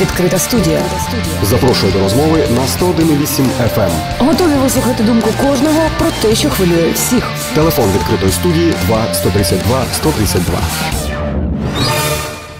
Відкрита студія. Запрошую до розмови на 101,8 FM. Готові вислухати думку кожного про те, що хвилює всіх. Телефон відкритої студії 2 132 132.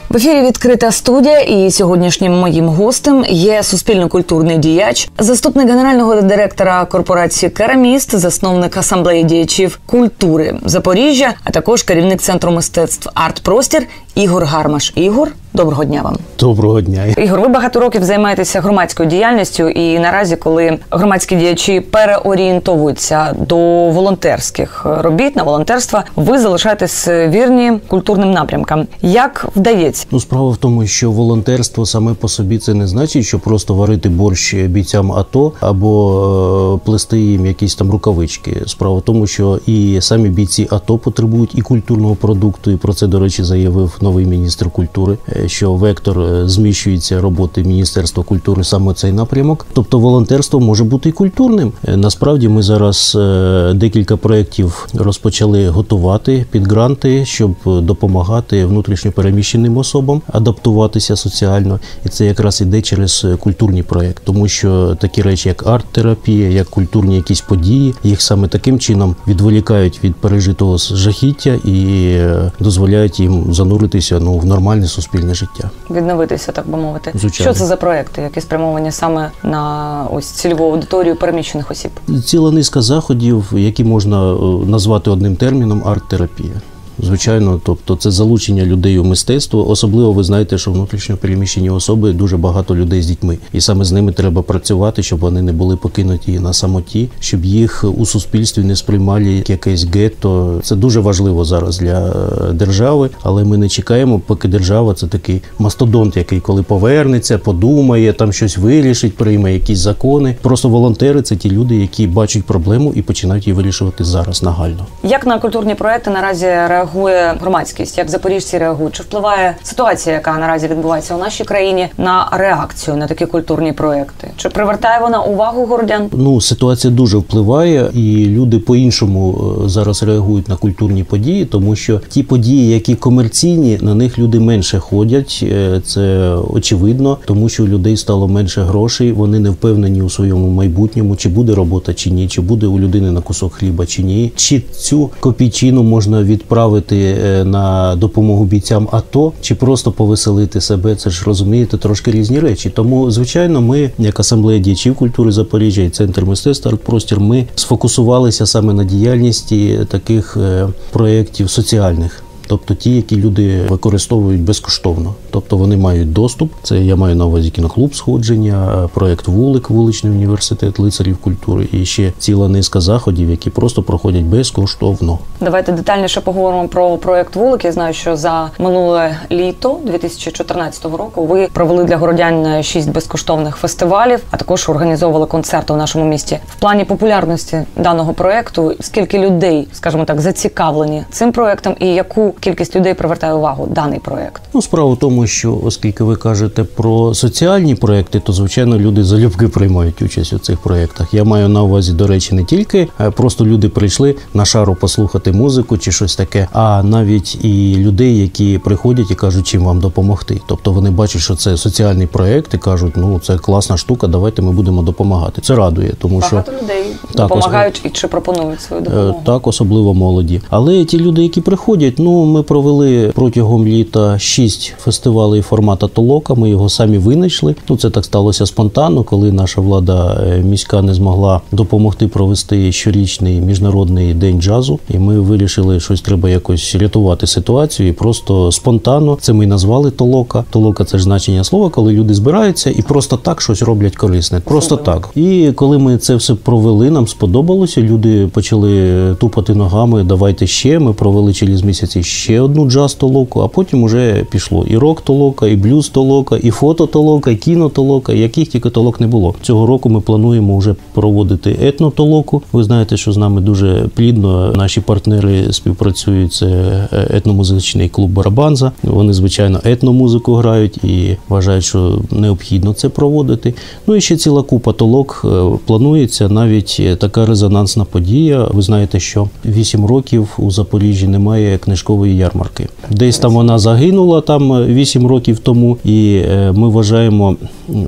В ефірі відкрита студія, і сьогоднішнім моїм гостем є суспільно-культурний діяч, заступник генерального директора корпорації Кераміст, засновник асамблеї діячів культури Запоріжжя, а також керівник центру мистецтв Арт Простір Ігор Гармаш. Ігор, доброго дня вам. Доброго дня. Ігор, ви багато років займаєтеся громадською діяльністю, і наразі, коли громадські діячі переорієнтовуються до волонтерських робіт на волонтерство, ви залишаєтесь вірні культурним напрямкам. Як вдається? Ну, справа в тому, що волонтерство саме по собі це не значить, що просто варити борщ бійцям АТО або е, плести їм якісь там рукавички. Справа в тому, що і самі бійці АТО потребують і культурного продукту. І про це, до речі, заявив новий міністр культури, е, що вектор е, зміщується роботи Міністерства культури саме цей напрямок. Тобто волонтерство може бути і культурним. Е, Насправді ми зараз е, декілька проєктів розпочали готувати під гранти, щоб допомагати внутрішньо переміщеним особам адаптуватися соціально, і це якраз іде через культурні проєкти, тому що такі речі, як арт-терапія, як культурні якісь події, їх саме таким чином відволікають від пережитого жахіття і дозволяють їм зануритися ну в нормальне суспільне життя. Відновитися, так би мовити. Звичайно. Що це за проекти, які спрямовані саме на ось цільову аудиторію переміщених осіб? Ціла низка заходів, які можна е, назвати одним терміном арт-терапія. Звичайно, тобто це залучення людей у мистецтво. Особливо ви знаєте, що внутрішньо переміщені особи дуже багато людей з дітьми, і саме з ними треба працювати, щоб вони не були покинуті на самоті, щоб їх у суспільстві не сприймали як якесь гетто. Це дуже важливо зараз для е, держави, але ми не чекаємо, поки держава це такий мастодонт, який коли повернеться, подумає, там щось вирішить, прийме якісь закони. Просто волонтери це ті люди, які бачать проблему і починають її вирішувати зараз нагально. Як на культурні проекти наразі реагує громадськість? Як запоріжці реагують? Чи впливає ситуація, яка наразі відбувається у нашій країні, на реакцію на такі культурні проекти? Чи привертає вона увагу городян? Ну, ситуація дуже впливає, і люди по-іншому е, зараз реагують на культурні події, тому що ті події, які комерційні, на них люди менше ходять. Е, Це очевидно, тому що у людей стало менше грошей. Вони не впевнені у своєму майбутньому, чи буде робота, чи ні, чи буде у людини на кусок хліба, чи ні, чи цю копійчину можна відправити е, на допомогу бійцям АТО, чи просто повеселити себе. Це ж розумієте, трошки різні речі. Тому, звичайно, ми, як асамблея діячів культури Запоріжжя і центр мистецтва «Артпростір», ми сфокусувалися саме на діяльності таких е, проєктів соціальних. Тобто ті, які люди використовують безкоштовно, тобто вони мають доступ. Це я маю на увазі кіноклуб сходження, е, проект вулик, вуличний університет лицарів культури і ще ціла низка заходів, які просто проходять безкоштовно. Давайте детальніше поговоримо про проект вулик. Я знаю, що за минуле літо 2014 року ви провели для городян шість безкоштовних фестивалів, а також організовували концерти у нашому місті. В плані популярності даного проекту скільки людей, скажімо так, зацікавлені цим проектом, і яку кількість людей привертає увагу даний проект? Ну, справа в тому, що оскільки ви кажете про соціальні проекти, то звичайно люди залюбки приймають участь у цих проєктах. Я маю на увазі, до речі, не тільки е, просто люди прийшли на шару послухати музику чи щось таке, а навіть і людей, які приходять і кажуть, чим вам допомогти. Тобто вони бачать, що це соціальний проєкт і кажуть, ну це класна штука, давайте ми будемо допомагати. Це радує, тому що Багато людей Так, допомагають і чи пропонують свою Е, допомогу. Так, особливо молоді. Але ті люди, які приходять, ну ми провели протягом літа шість фестивалей формату толока. Ми його самі винайшли. Ну це так сталося спонтанно, коли наша влада е, міська не змогла допомогти провести щорічний міжнародний день джазу. І ми вирішили, щось треба якось рятувати ситуацію. І просто спонтанно це ми назвали толока. Толока це ж значення слова, коли люди збираються і просто так щось роблять корисне. Просто так. І коли ми це все провели, нам сподобалося. Люди почали тупати ногами. Давайте ще. Ми провели через місяці ще одну джаз толоку, а потім уже пішло і рок толока, і блюз толока, і фото толока, і кіно толока, яких тільки толок не було. Цього року ми плануємо вже проводити етнотолоку. Ви знаєте, що з нами дуже плідно наші партнери співпрацюють. Це етномузичний клуб Барабанза. Вони звичайно етномузику грають і вважають, що необхідно це проводити. Ну і ще ціла купа толок е, планується. Навіть е, така резонансна подія. Ви знаєте, що 8 років у Запоріжжі немає книжкової книжкової ярмарки. Десь там вона загинула там 8 років тому, і е, ми вважаємо,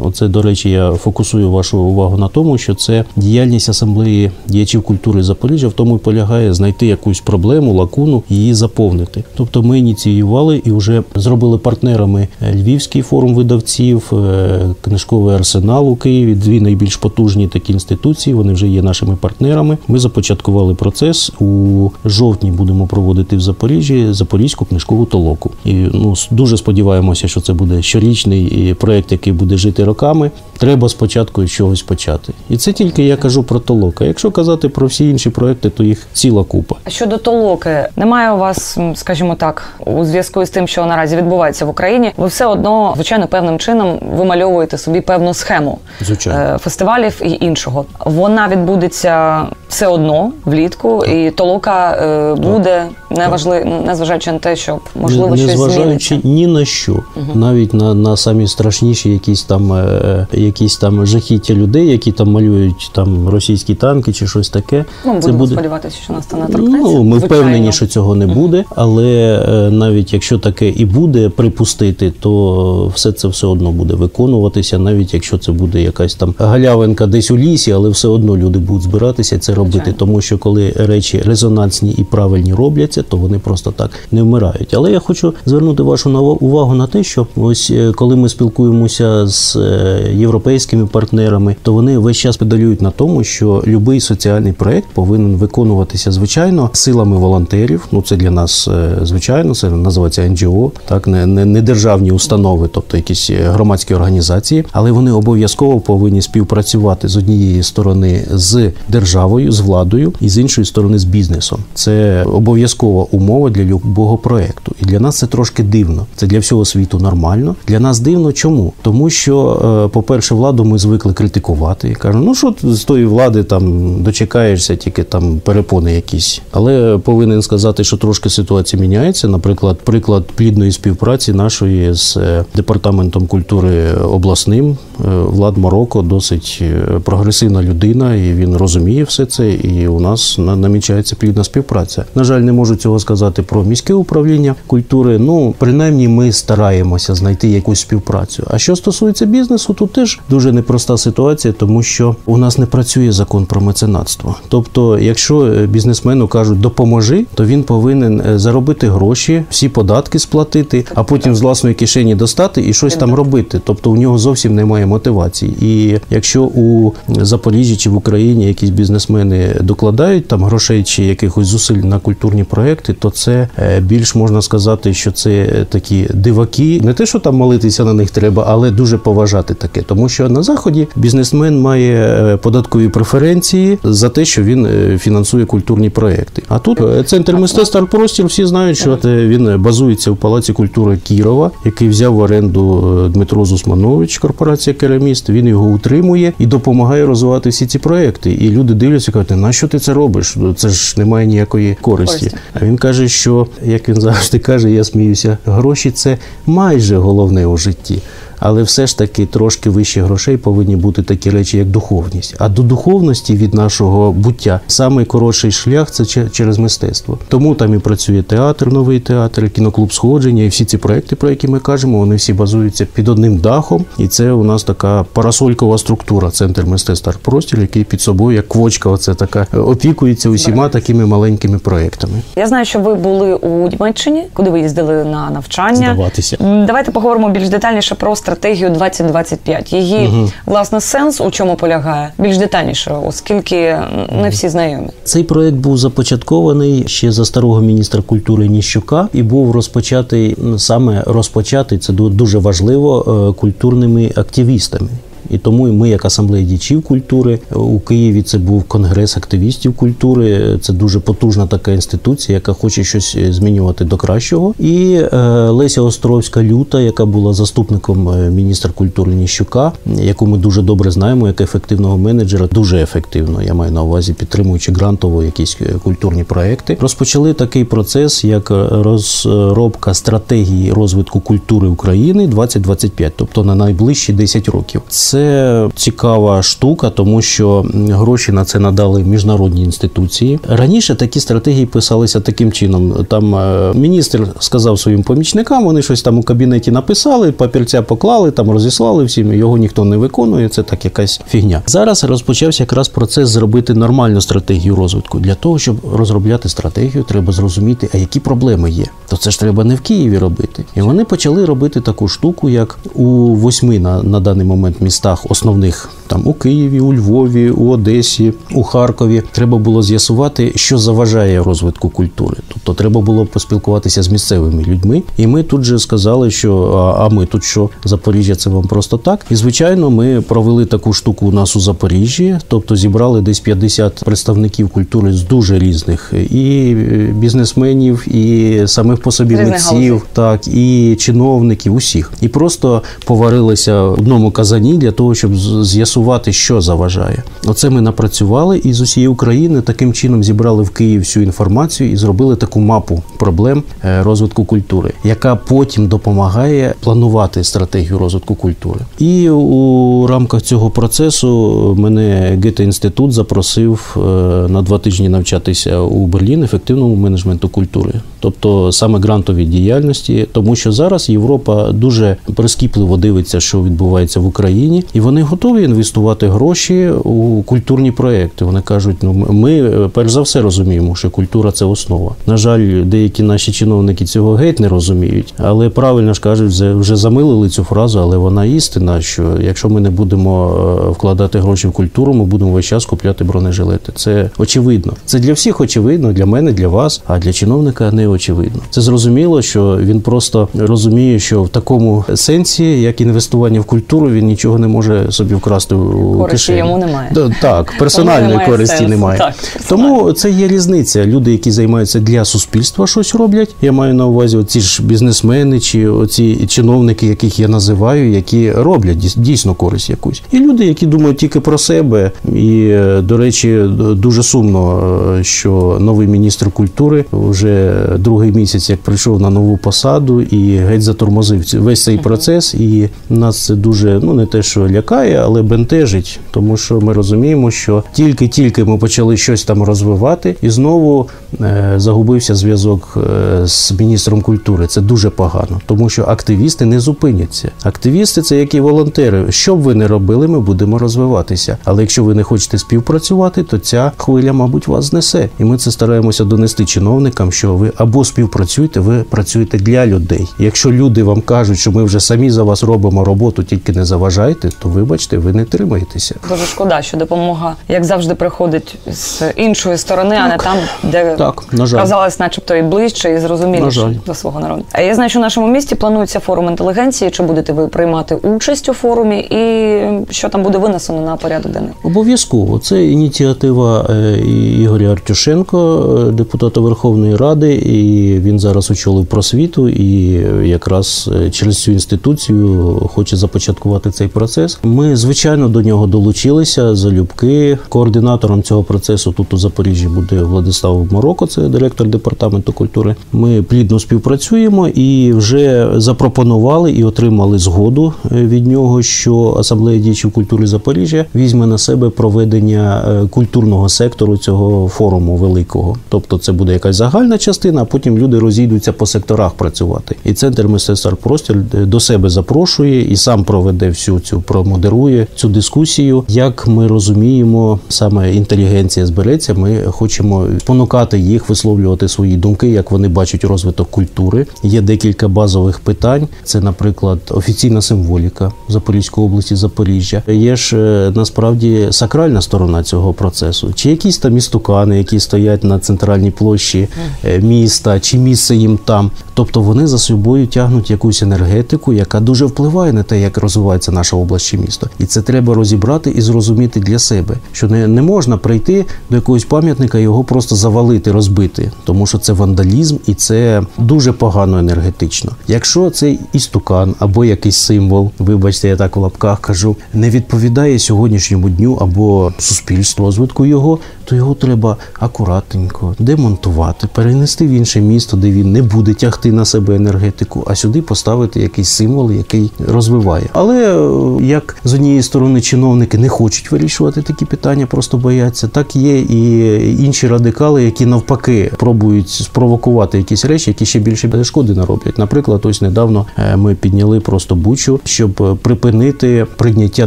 оце до речі, я фокусую вашу увагу на тому, що це діяльність асамблеї діячів культури Запоріжжя в тому і полягає знайти якусь проблему, лакуну її заповнити. Тобто ми ініціювали і вже зробили партнерами Львівський форум видавців, е, книжковий арсенал у Києві. Дві найбільш потужні такі інституції. Вони вже є нашими партнерами. Ми започаткували процес у жовтні. Будемо проводити в Запоріжжі Запорізьку книжкову толоку. І ну дуже сподіваємося, що це буде щорічний проект, який буде жити роками. Треба спочатку з чогось почати. І це тільки я кажу про толока. Якщо казати про всі інші проекти, то їх ціла купа. Щодо толоки, немає у вас, скажімо так, у зв'язку з тим, що наразі відбувається в Україні. Ви все одно, звичайно, певним чином вимальовуєте собі певну схему Звичайно. е, фестивалів і іншого. Вона відбудеться все одно влітку, і толока е, буде неважливо, незважаючи на те, що можливо не, щось незважаючи зміниться. ні на що, навіть на, на самі страшніші якісь там е, якісь там жахіття людей, які там малюють там російські танки чи щось таке. Ну, будемо сподіватися, що нас це не торкнеться. Ну, ми звичайно. впевнені, що цього не буде, але е, навіть якщо таке і буде припустити, то все це все одно буде виконуватися, навіть якщо це буде якась там галявинка десь у лісі, але все одно люди будуть збиратися це робити, тому що коли речі резонансні і правильні робляться, то вони просто так не вмирають. Але я хочу звернути вашу увагу на те, що ось е, коли ми спілкуємося з е, європейськими партнерами, то вони весь час педалюють на тому, що будь-який соціальний проект повинен виконуватися звичайно силами волонтерів. Ну це для нас е, звичайно, це називається НГО, так не, не, не державні установи, тобто якісь громадські організації, але вони обов'язково повинні співпрацювати з однієї сторони з державою, з владою, і з іншої сторони з бізнесом. Це обов'язкова умова для любого проекту. І для нас це трошки дивно. Це для всього світу нормально. Для нас дивно. Чому? Тому що, е, по-перше, владу ми звикли критикувати. І кажемо, ну що з тої влади там дочекаєшся, тільки там перепони якісь. Але повинен сказати, що трошки ситуація міняється. Наприклад, приклад плідної співпраці нашої з е, департаментом культури обласним. Е, Влад Мороко досить прогресивна людина, і він розуміє все це. І у нас на- намічається плідна співпраця. На жаль, не можу цього сказати про міське управління культури. Ну, принаймні, ми стараємося знайти якусь співпрацю. А що стосується бізнесу, тут теж дуже непроста ситуація, тому що у нас не працює закон про меценатство. Тобто, якщо е, бізнесмену кажуть допоможи, то він повинен е, заробити гроші, всі податки сплатити, а потім з власної кишені достати і щось там робити. Тобто у нього зовсім немає мотивації. І якщо у Запоріжжі чи в Україні якісь бізнесмени докладають там грошей чи якихось зусиль на культурні проекти, то це е, більш можна сказати, що це такі диваки. Не те, що там молитися на них треба, але дуже поважати таке. Тому що на заході бізнесмен має е, податкові преференції за те, що він е, фінансує культурні проекти. А тут центр мистецтва «Арт-простір» всі знають, що він базується в Палаці культури Кірова, який взяв в оренду Дмитро Зусманович, корпорація Кераміст. Він його утримує і допомагає розвивати всі ці проекти. І люди дивляться, кажуть, на що ти це робиш? Це ж немає ніякої користі. Користі. А він каже, що як він завжди каже, я сміюся, гроші це майже головне у житті. Але все ж таки трошки вище грошей повинні бути такі речі, як духовність. А до духовності від нашого буття самий коротший шлях це че- через мистецтво. Тому там і працює театр, новий театр, кіноклуб сходження, і всі ці проекти, про які ми кажемо, вони всі базуються під одним дахом. І це у нас така парасолькова структура, центр мистецтва простір, який під собою, як квочка, оце така опікується усіма такими маленькими проектами. Я знаю, що ви були у Німеччині, куди ви їздили на навчання. Здаватися. Давайте поговоримо більш детальніше про стратегію 2025. Її власне сенс у чому полягає більш детальніше, оскільки не всі знайомі. Цей проект був започаткований ще за старого міністра культури Ніщука і був розпочатий саме розпочатий це ду- дуже важливо е, культурними активістами. І тому ми, як асамблея діячів культури у Києві, це був конгрес активістів культури. Це дуже потужна така інституція, яка хоче щось е, змінювати до кращого. І е, Леся Островська люта, яка була заступником е, міністра культури Ніщука, яку ми дуже добре знаємо, як ефективного менеджера, дуже ефективно. Я маю на увазі підтримуючи грантово якісь культурні проекти. Розпочали такий процес, як розробка стратегії розвитку культури України 2025, тобто на найближчі 10 років. Це Це цікава штука, тому що гроші на це надали міжнародні інституції. Раніше такі стратегії писалися таким чином. Там е, міністр сказав своїм помічникам, вони щось там у кабінеті написали, папірця поклали, там розіслали всім. Його ніхто не виконує. Це так якась фігня. Зараз розпочався якраз процес зробити нормальну стратегію розвитку. Для того, щоб розробляти стратегію, треба зрозуміти, а які проблеми є. То це ж треба не в Києві робити. І вони почали робити таку штуку, як у восьми на, на даний момент містах основних там у Києві, у Львові, у Одесі, у Харкові. Треба було з'ясувати, що заважає розвитку культури. Тобто треба було поспілкуватися з місцевими людьми. І ми тут же сказали, що а, а ми тут що Запоріжжя, це вам просто так. І звичайно, ми провели таку штуку у нас у Запоріжжі, тобто зібрали десь 50 представників культури з дуже різних і е, бізнесменів, і самих по собі митців, так і чиновників, усіх. І просто поварилися в одному казані для того, щоб з'ясувати, що заважає. Оце ми напрацювали і з усієї України таким чином зібрали в Київ всю інформацію і зробили таку мапу проблем е, розвитку культури, яка потім допомагає планувати стратегію розвитку культури. І у рамках цього процесу мене Гете інститут запросив е, на два тижні навчатися у Берлін ефективному менеджменту культури, тобто саме грантовій діяльності, тому що зараз Європа дуже прискіпливо дивиться, що відбувається в Україні, і вони готові інвестувати гроші у культурні проекти. Вони кажуть: ну ми е, перш за все розуміємо, що культура це основа. На жаль, деякі наші чиновники цього геть не розуміють, але правильно ж кажуть, вже- замилили цю фразу, але вона істина. Що якщо ми не будемо е, вкладати гроші в культуру, ми будемо весь час купляти бронежилети. Це очевидно. Це для всіх очевидно, для мене, для вас, а для чиновника не очевидно. Це зрозуміло, що він просто розуміє, що в такому сенсі, як інвестування в культуру, він нічого не може собі вкрасти у Користі кишені. йому немає. Да, Так, персональної немає користі сенсу. немає. Так, Тому це є різниця. Люди, які займаються для суспільства, щось роблять. Я маю на увазі оці ж бізнесмени чи оці чиновники, яких я називаю, які роблять дійсно користь якусь. І люди, які думають тільки про себе. І, е, до речі, дуже сумно, е, що новий міністр культури вже другий місяць, як прийшов на нову посаду, і геть затормозив весь цей процес. І нас це дуже ну не те, що лякає, але бентежить, тому що ми розуміємо, що тільки-тільки ми почали щось там розвивати, і знову е, загубився зв'язок е, з міністром культури. Це дуже погано, тому що активісти не зупиняться. Активісти це як і волонтери. Що б ви не робили, ми будемо розвиватися. Але якщо ви не хочете співпрацювати, то ця хвиля, мабуть, вас знесе. І ми це стараємося донести чиновникам, що ви або співпрацюєте, ви працюєте для людей. Якщо люди вам кажуть, що ми вже самі за вас робимо роботу, тільки не заважайте, то вибачте, ви не тримаєтеся. Дуже шкода, що допомога, як завжди, приходить з іншої сторони, а не там, де Так, на жаль. казалось, начебто і ближче, і зрозуміліше до свого народу. А я знаю, що в нашому місті планується форум інтелігенції. Чи будете ви приймати участь у форумі, і що там буде винесено на порядок денний? Обов'язково це ініціатива е, Ігоря Артюшенко, е, депутата Верховної Ради, і він зараз очолив просвіту, і якраз е, через цю інституцію хоче започаткувати цей процес. Ми звичайно до нього долучилися залюбки. Координатором цього процесу тут у Запоріжжі буде Владислав Мороко, це директор департаменту культури. Ми плідно співпрацюємо і вже запропонували і отримали згоду е, від нього, що асамблея діячів культури Запоріжжя візьме на себе проведення е, культурного сектору цього форуму великого. Тобто, це буде якась загальна частина, а потім люди розійдуться по секторах працювати. І центр мистецтва простір е, до себе запрошує і сам проведе всю цю промодерує цю дискусію. Як ми розуміємо, саме інтелігенція збереться. Ми хочемо спонукати їх висловлювати свої думки, як вони бачать розвиток культури. Є декілька базових питань. Це, наприклад, офіційна символіка Запорізької області, Запоріжжя. Є ж е, насправді сакральна сторона цього процесу. Чи якісь там істукани, які стоять на центральній площі е, міста, чи місце їм там. Тобто вони за собою тягнуть якусь енергетику, яка дуже впливає на те, як розвивається наша область чи місто. І це треба розібрати і зрозуміти для себе, що не, не можна прийти до якогось пам'ятника і його просто завалити, розбити, тому що це вандалізм і це дуже погано енергетично. Якщо цей істукан або якийсь символ, вибачте, я так в лапках кажу, не відповідає сьогоднішньому дню або суспільству, розвитку його, то його треба акуратненько демонтувати, перенести в інше місто, де він не буде тягти на себе енергетику, а сюди поставити якийсь символ, який розвиває. Але е, як з однієї сторони чиновники не хочуть вирішувати такі питання, просто бояться, так є і інші радикали, які навпаки пробують спровокувати якісь речі, які ще більше шкоди нароблять. Наприклад, ось недавно е, ми підняли просто бучу, щоб припинити прийняття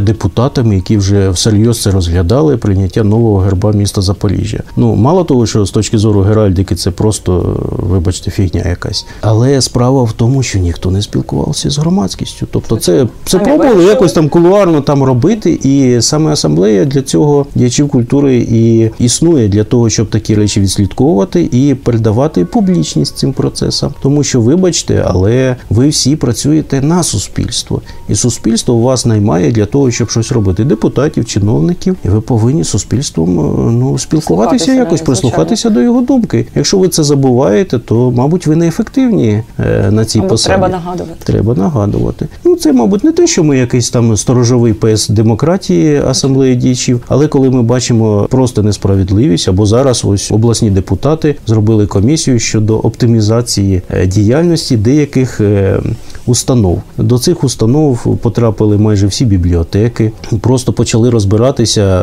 депутатами, які вже всерйоз це розглядали, прийняття нового герба міста Запоріжжя. Ну мало того, що з точки зору геральдики це просто, вибачте, фігня якась. Але справа в тому, що ніхто не спілкувався з громадськістю. Тобто, це, це пробували якось там кулуарно там робити, і саме асамблея для цього діячів культури і існує для того, щоб такі речі відслідковувати і передавати публічність цим процесам. Тому що, вибачте, але ви всі працюєте на суспільство, і суспільство вас наймає для того, щоб щось робити. Депутатів, чиновників, і ви повинні суспільством е, ну спілкуватися, якось прислухатися до його думки. Якщо ви це забуваєте, то мабуть ви не ефективні е, на цій посаді. треба нагадувати. Треба нагадувати. Ну це, мабуть, не те, що ми якийсь там сторожовий пес демократії асамблеї діячів, але коли ми бачимо просто несправедливість, або зараз ось обласні депутати зробили комісію щодо оптимізації е, діяльності деяких. е, Установ до цих установ потрапили майже всі бібліотеки. Просто почали розбиратися,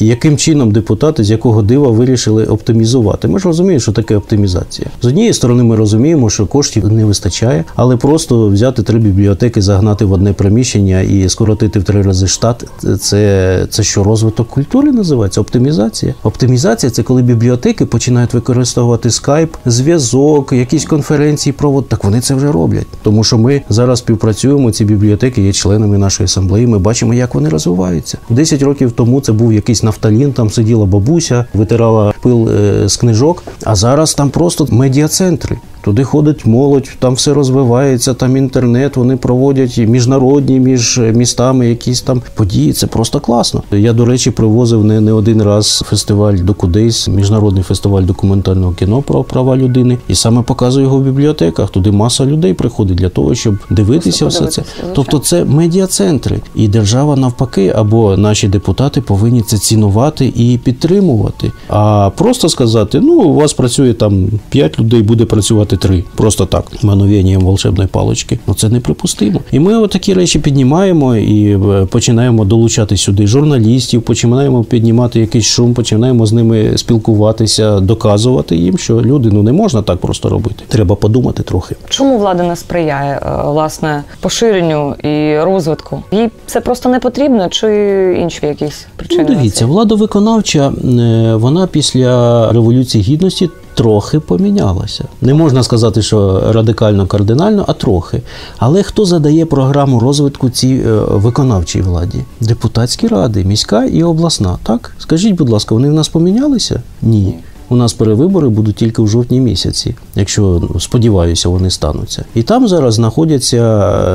яким чином з якого дива вирішили оптимізувати. Ми ж розуміємо, що таке оптимізація. З однієї сторони, ми розуміємо, що коштів не вистачає, але просто взяти три бібліотеки, загнати в одне приміщення і скоротити в три рази штат. Це, це що розвиток культури називається? Оптимізація. Оптимізація це коли бібліотеки починають використовувати скайп, зв'язок, якісь конференції проводити. Так вони це вже роблять. Тому що ми зараз співпрацюємо. Ці бібліотеки є членами нашої асамблеї. Ми бачимо, як вони розвиваються. Десять років тому це був якийсь нафталін. Там сиділа бабуся, витирала пил е, з книжок. А зараз там просто медіа-центри. Туди ходить молодь, там все розвивається, там інтернет, вони проводять міжнародні між містами якісь там події. Це просто класно. Я, до речі, привозив не, не один раз фестиваль Докудейс, міжнародний фестиваль документального кіно про права людини, і саме показую його в бібліотеках. Туди маса людей приходить для того, щоб дивитися все це. Тобто це медіа-центри, і держава навпаки, або наші депутати повинні це цінувати і підтримувати. А просто сказати: ну, у вас працює там 5 людей, буде працювати 3. Просто так, мановенням волшебної палички. Ну це неприпустимо. І ми отакі речі піднімаємо і е, починаємо долучати сюди журналістів, починаємо піднімати якийсь шум, починаємо з ними спілкуватися, доказувати їм, що люди ну не можна так просто робити. Треба подумати трохи. Чому влада не сприяє е, власне поширенню і розвитку? Їй це просто не потрібно, чи інші якісь причини? Ну, дивіться, влада виконавча, е, вона після революції гідності трохи помінялася. Не можна сказати, що радикально кардинально, а трохи. Але хто задає програму розвитку цій е, виконавчій владі? Депутатські ради, міська і обласна. Так скажіть, будь ласка, вони в нас помінялися? Ні. У нас перевибори будуть тільки в жовтні місяці, якщо ну, сподіваюся, вони стануться. І там зараз знаходяться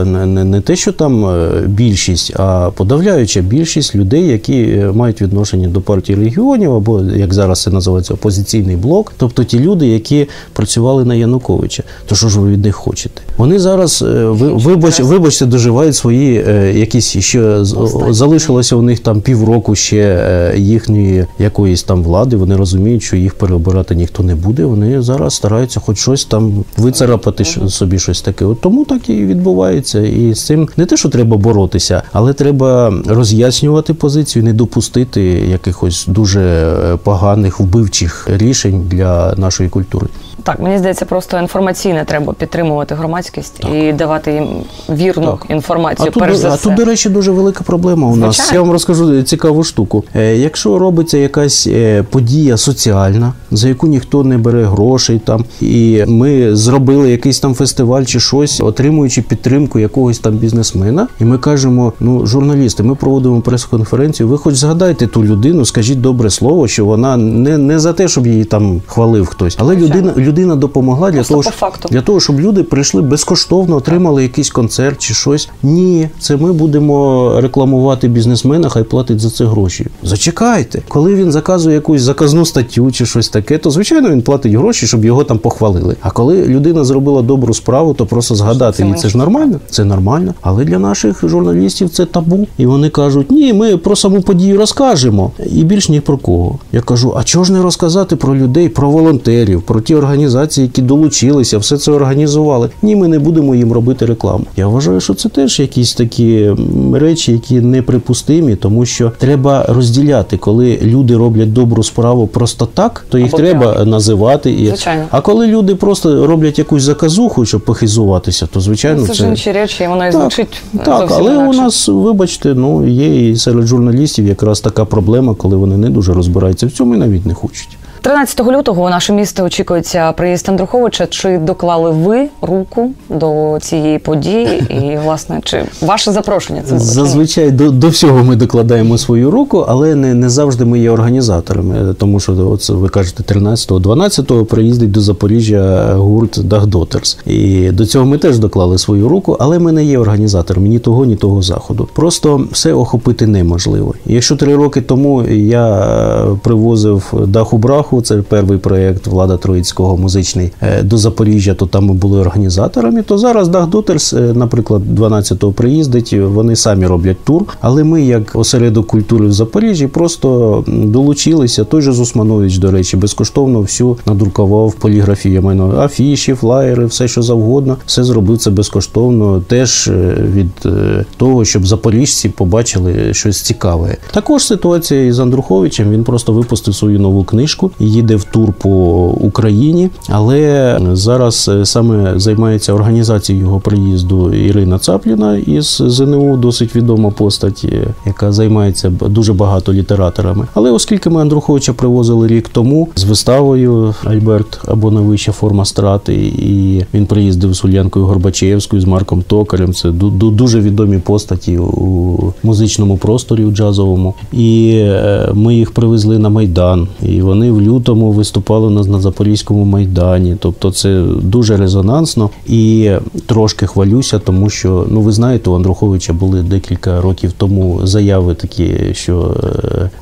е, не, не, не те, що там е, більшість, а подавляюча більшість людей, які е, мають відношення до партії регіонів, або як зараз це називається опозиційний блок, тобто ті люди, які працювали на Януковича. То що ж ви від них хочете? Вони зараз ви, вибач, вибачте, доживають свої якісь ще залишилося у них там півроку ще їхньої якоїсь там влади. Вони розуміють, що їх переобирати ніхто не буде. Вони зараз стараються хоч щось там вицарапати собі щось таке. От тому так і відбувається. І з цим не те, що треба боротися, але треба роз'яснювати позицію, не допустити якихось дуже е, поганих вбивчих рішень для нашої культури. Так, мені здається, просто інформаційне треба підтримувати громадськість і давати їм вірну Так. інформацію. А тут, перш до- за а все. тут, до речі, дуже велика проблема у нас. Я вам розкажу цікаву штуку. Е, Якщо робиться якась е, подія соціальна, за яку ніхто не бере грошей, там і ми зробили якийсь там фестиваль чи щось, отримуючи підтримку якогось там бізнесмена, і ми кажемо: ну, журналісти, ми проводимо прес-конференцію. Ви хоч згадайте ту людину, скажіть добре слово, що вона не, не за те, щоб її там хвалив хтось, але людина, людина допомогла для Просто того, по щоб, факту. для того, щоб люди прийшли безкоштовно, отримали якийсь концерт чи щось. Ні, це ми будемо рекламувати бізнесмена, хай платить за це гроші. Зачекайте, коли він заказує якусь заказну статтю чи щось таке, то звичайно він платить гроші, щоб його там похвалили. А коли людина зробила добру справу, то просто згадати її. Це ж нормально. Це нормально. Але для наших журналістів це табу. І вони кажуть: ні, ми про саму подію розкажемо. І більш ні про кого. Я кажу: а чого ж не розказати про людей, про волонтерів, про ті організації? Організації, які долучилися, все це організували. Ні, ми не будемо їм робити рекламу. Я вважаю, що це теж якісь такі речі, які неприпустимі, тому що треба розділяти, коли люди роблять добру справу просто так, то їх Або треба прямо. називати. І... Звичайно. А коли люди просто роблять якусь заказуху, щоб похизуватися, то звичайно це ж інші речі, і воно і так, звучить так, зовсім але інакше. у нас, вибачте, ну є і серед журналістів якраз така проблема, коли вони не дуже розбираються в цьому і навіть не хочуть. 13 лютого у наше місто очікується приїзд Андруховича. Чи доклали ви руку до цієї події? І власне, чи ваше запрошення це було. Зазвичай до, до всього ми докладаємо свою руку, але не, не завжди ми є організаторами, тому що от ви кажете 13-го, 12-го приїздить до Запоріжжя гурт Дагдотерс. І до цього ми теж доклали свою руку, але ми не є організаторами ні того, ні того заходу. Просто все охопити неможливо. Якщо три роки тому я е, привозив даху браху, це перший проєкт Влада Троїцького музичний е, до Запоріжжя, то там ми були організаторами. То зараз Дагдотерс, наприклад, 12-го приїздить, вони самі роблять тур. Але ми, як осередок культури в Запоріжжі, просто долучилися. Той же Зусманович, до речі, безкоштовно всю надрукував поліграфію. Я афіші, флаєри, все що завгодно. Все зробив це безкоштовно. Теж е, від е, того, щоб запоріжці побачили щось цікаве. Також ситуація із Андруховичем. Він просто випустив свою нову книжку, їде в тур по Україні, але зараз е, саме займається організацією його приїзду Ірина Цапліна із ЗНУ, досить відома постать, е, яка займається дуже багато літераторами. Але оскільки ми Андруховича привозили рік тому з виставою Альберт або найвища форма страти, і він приїздив з Ульянкою Горбачевською, з Марком Токарем. Це ду- ду- дуже відомі постаті у музичному просторі у джазовому. І е, ми їх привезли на майдан. І вони в лютому виступали у нас на Запорізькому майдані. Тобто це дуже резонансно і трошки хвалюся, тому що ну ви знаєте, у Андруховича були декілька років тому заяви такі, що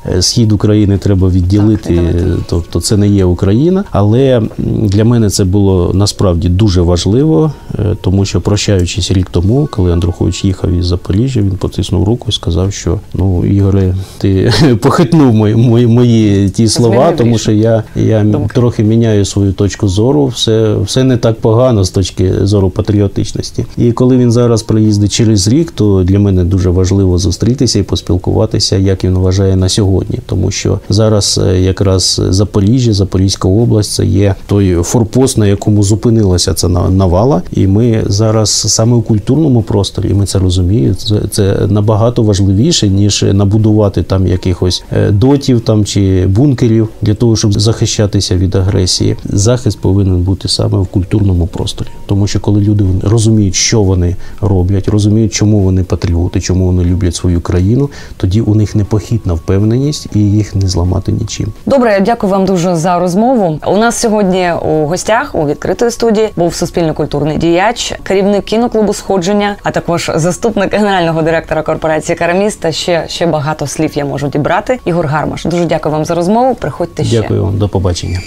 е, схід України треба відділити. відділити. Тобто це не є Україна. Але для мене це було насправді дуже важливо, е, тому що прощаючись рік тому, коли Андрухович їхав із Запоріжжя, він потиснув руку і сказав, що ну Ігоре, ти похитнув мої, мої, мої ті слова, тому що я, я Думки. трохи міняю свою точку зору. Все, все не так погано з точки зору патріотичності. І коли він зараз приїздить через рік, то для мене дуже важливо зустрітися і поспілкуватися, як він вважає на сьогодні, тому що зараз е, якраз Запоріжжя, Запорізька область це є той форпост, на якому зупинилася ця на- навала, і ми зараз саме у культурному просторі, і ми це розуміємо. Це, це набагато важливіше ніж набудувати там якихось е, дотів там чи бункерів для того, щоб захищатися від агресії. Захист повинен бути саме в культурному просторі, тому що коли люди розуміють, що вони роблять, розуміють, чому вони патріоти, чому вони люблять свою країну, тоді у них непохитна впевненість і їх не зламати нічим. Добре, я дякую вам дуже за розмову. У нас сьогодні у гостях у відкритої студії був суспільно-культурний діяч, керівник кіноклубу сходження, а також заступник генерального директора корпорації Караміс та ще, ще багато слів я можу дібрати. Ігор Гармаш. Дуже дякую вам за розмову. Приходьте ще. Дякую до побачення.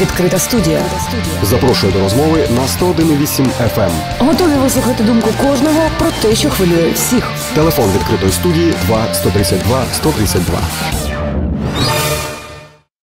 Відкрита студія. Запрошую до розмови на 101,8 FM. Готові вислухати думку кожного про те, що хвилює всіх. Телефон відкритої студії 2 132 132.